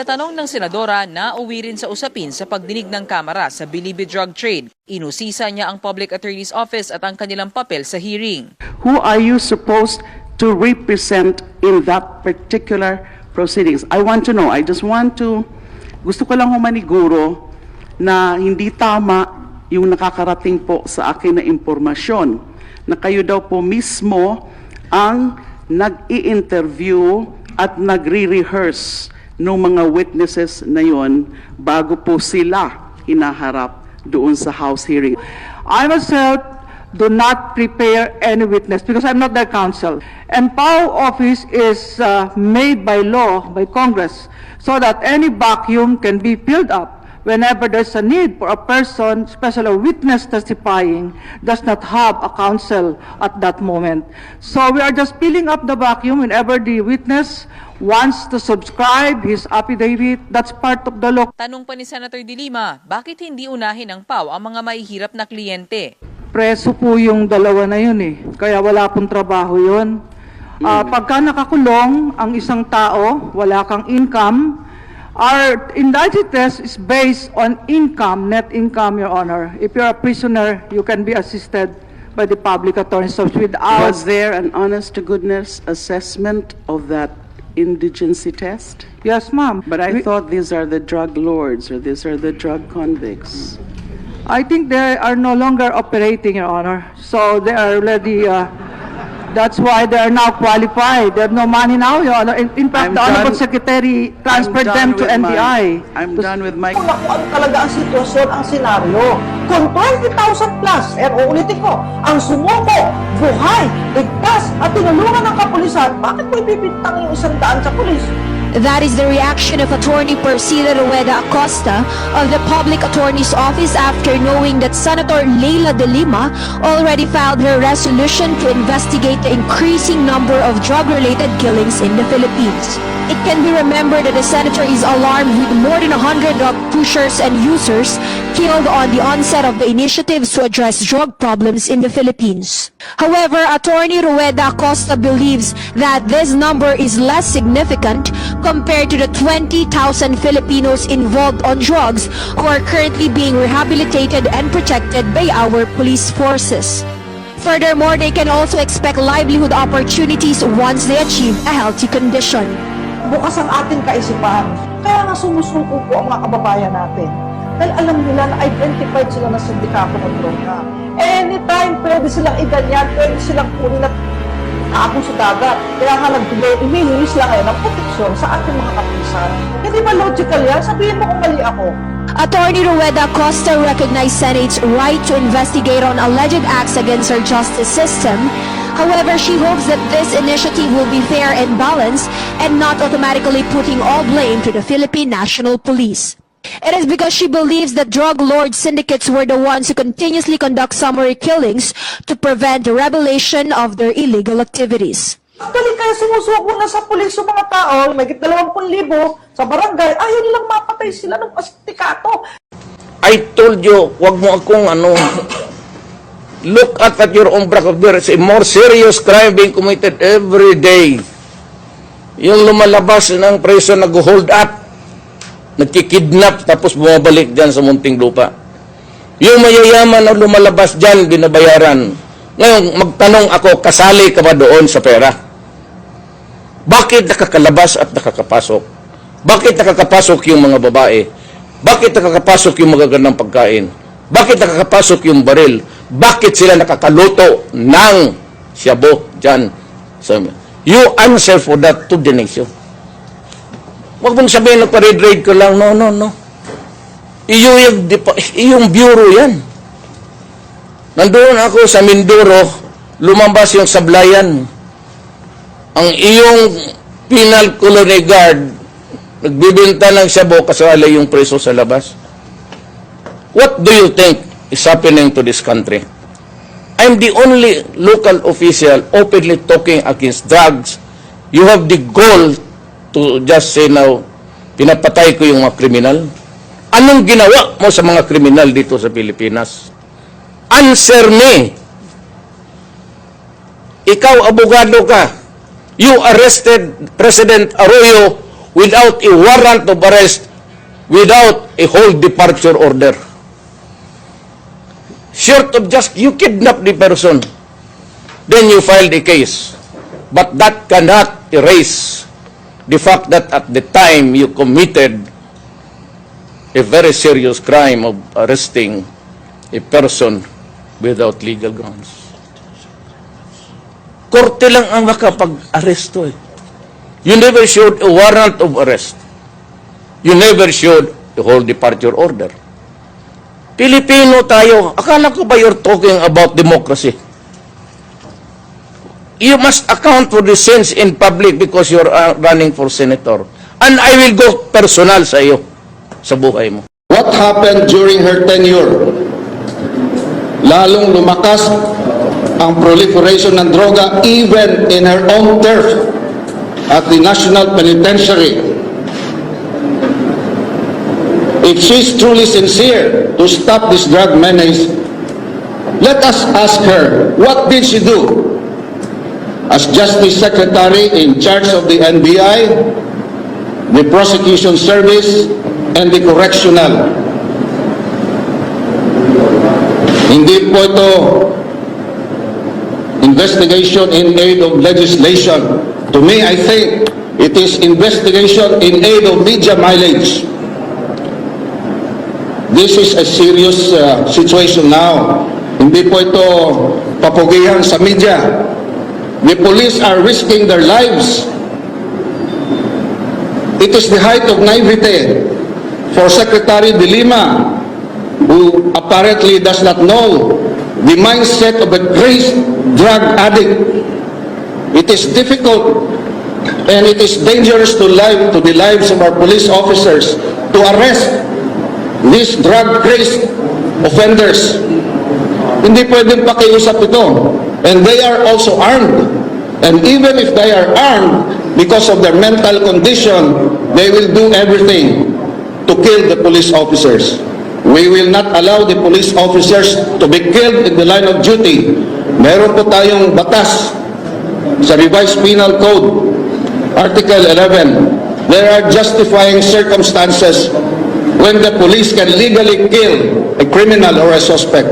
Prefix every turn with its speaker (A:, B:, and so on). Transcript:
A: pagtatanong ng senadora na uwi rin sa usapin sa pagdinig ng Kamara sa Bilibid Drug Trade. Inusisa niya ang Public Attorney's Office at ang kanilang papel sa hearing.
B: Who are you supposed to represent in that particular proceedings? I want to know. I just want to, gusto ko lang humaniguro na hindi tama yung nakakarating po sa akin na impormasyon na kayo daw po mismo ang nag-i-interview at nagre-rehearse ng mga witnesses na yon bago po sila hinaharap doon sa House hearing.
C: I myself do not prepare any witness because I'm not their counsel. And POW office is uh, made by law, by Congress, so that any vacuum can be filled up whenever there's a need for a person, especially a witness testifying, does not have a counsel at that moment. So we are just filling up the vacuum whenever the witness wants to subscribe his affidavit. That's part of the law.
A: Tanong pa ni Senator De Lima, bakit hindi unahin ng PAW ang mga mahihirap na kliyente?
C: Preso po yung dalawa na yun eh. Kaya wala pong trabaho yun. Ah, pagka nakakulong ang isang tao, wala kang income, our indicted test is based on income, net income, Your Honor. If you're a prisoner, you can be assisted by the public attorney's office without...
B: Was there an honest-to-goodness assessment of that indigency test?
C: Yes, ma'am.
B: But I
C: We-
B: thought these are the drug lords, or these are the drug convicts.
C: I think they are no longer operating, Your Honor. So they are already, uh, that's why they are now qualified. They have no money now, Your Honor. In, in fact,
B: I'm
C: the Honorable
B: done-
C: Secretary transferred them to
B: with my-
C: NBI.
B: I'm done with my...
D: kung talaga ang sitwasyon, ang senaryo. Kung 20,000 plus, eh uulitin ko, ang sumuko, buhay, ligtas, at tinulungan ng kapulisan, bakit mo ibibintang yung isang daan sa pulis?
E: That is the reaction of Attorney Persila Rueda Acosta of the Public Attorney's Office after knowing that Senator Leila de Lima already filed her resolution to investigate the increasing number of drug-related killings in the Philippines. It can be remembered that the senator is alarmed with more than 100 drug pushers and users killed on the onset of the initiatives to address drug problems in the Philippines. However, Attorney Rueda Costa believes that this number is less significant compared to the 20,000 Filipinos involved on drugs who are currently being rehabilitated and protected by our police forces. Furthermore, they can also expect livelihood opportunities once they achieve a healthy condition.
D: Bukas ang ating kaisipan. Kaya nga sumusuko po ang mga kababayan natin. Dahil alam nila na identified sila na sindikato ng droga. Anytime, pwede silang iganyan, pwede silang kunin at aabong sa dagat. Kaya nga nagbigay, imihingi sila ngayon ng proteksyon sa ating mga kapulisan. Hindi ba logical yan? Sabihin mo kung mali ako.
E: Attorney Rueda Costa recognized Senate's right to investigate on alleged acts against our justice system. However, she hopes that this initiative will be fair and balanced and not automatically putting all blame to the Philippine National Police. It is because she believes that drug lord syndicates were the ones who continuously conduct summary killings to prevent the revelation of their illegal activities.
D: Actually, kaya sumusuko na sa pulis yung mga tao, may 20,000 sa barangay, ayaw nilang mapatay sila ng sindikato.
F: I told you, wag mo akong ano, look at at your own back of there is a more serious crime being committed every day. Yung lumalabas ng preso nag-hold up, nagkikidnap, tapos bumabalik dyan sa munting lupa. Yung mayayaman na lumalabas dyan, binabayaran. Ngayon, magtanong ako, kasali ka ba doon sa pera? Bakit nakakalabas at nakakapasok? Bakit nakakapasok yung mga babae? Bakit nakakapasok yung magagandang pagkain? Bakit nakakapasok yung baril? Bakit sila nakakaluto ng shabu dyan? So, you answer for that to the nation. Huwag mong sabihin nagpa-raid-raid ko lang. No, no, no. Iyo yung, depa- iyong bureau yan. Nandoon ako sa Mindoro, lumabas yung sablayan. Ang iyong penal colony guard, nagbibinta ng shabu kasali yung preso sa labas. What do you think is happening to this country? I'm the only local official openly talking against drugs. You have the goal to just say now, pinapatay ko yung mga kriminal. Anong ginawa mo sa mga kriminal dito sa Pilipinas? Answer me. Ikaw, abogado ka. You arrested President Arroyo without a warrant of arrest, without a whole departure order. Short of just you kidnap the person, then you filed a case. But that cannot erase the fact that at the time you committed a very serious crime of arresting a person without legal grounds. Korte lang ang makapag-aresto eh. You never showed a warrant of arrest. You never showed a whole departure order. Pilipino tayo. Akala ko ba you're talking about democracy? You must account for the sins in public because you're uh, running for senator. And I will go personal sa iyo, sa buhay mo.
G: What happened during her tenure? Lalong lumakas ang proliferation ng droga even in her own turf at the National Penitentiary. If she's truly sincere to stop this drug menace, let us ask her, what did she do? As Justice Secretary in charge of the NBI, the Prosecution Service, and the Correctional. Hindi po ito investigation in aid of legislation. To me, I think it is investigation in aid of media mileage. This is a serious uh, situation now. Hindi po ito papugihan sa media. The police are risking their lives. It is the height of naivete for Secretary De Lima, who apparently does not know the mindset of a crazed drug addict. It is difficult and it is dangerous to life to the lives of our police officers to arrest these drug crazed offenders. Hindi pwedeng pakiusap ito. And they are also armed. And even if they are armed, because of their mental condition, they will do everything to kill the police officers. We will not allow the police officers to be killed in the line of duty. Meron po tayong batas sa revised penal code, Article 11. There are justifying circumstances when the police can legally kill a criminal or a suspect.